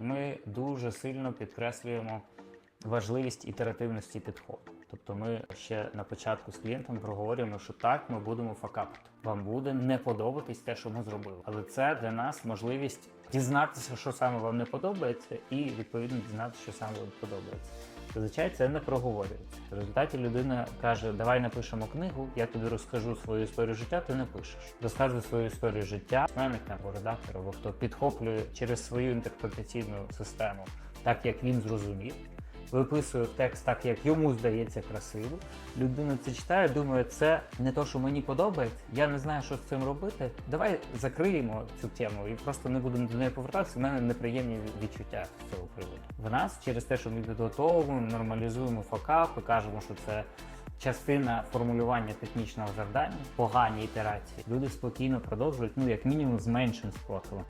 Ми дуже сильно підкреслюємо важливість ітеративності підходу. Тобто ми ще на початку з клієнтом проговорюємо, що так ми будемо факапити. Вам буде не подобатись те, що ми зробили. Але це для нас можливість дізнатися, що саме вам не подобається, і відповідно дізнатися, що саме вам подобається. Зазвичай це не проговорюється. В результаті людина каже: Давай напишемо книгу, я тобі розкажу свою історію життя, ти напишеш. Розказує свою історію життя, письменник або редактор, або хто підхоплює через свою інтерпретаційну систему, так як він зрозумів. Виписує текст так, як йому здається красиво. Людина це читає, думає, це не то, що мені подобається. Я не знаю, що з цим робити. Давай закриємо цю тему і просто не будемо до неї повертатися. У мене неприємні відчуття з цього приводу. В нас через те, що ми підготовуємо, нормалізуємо факапи, кажемо, що це частина формулювання технічного завдання, погані ітерації. Люди спокійно продовжують, ну як мінімум з меншим спротивом.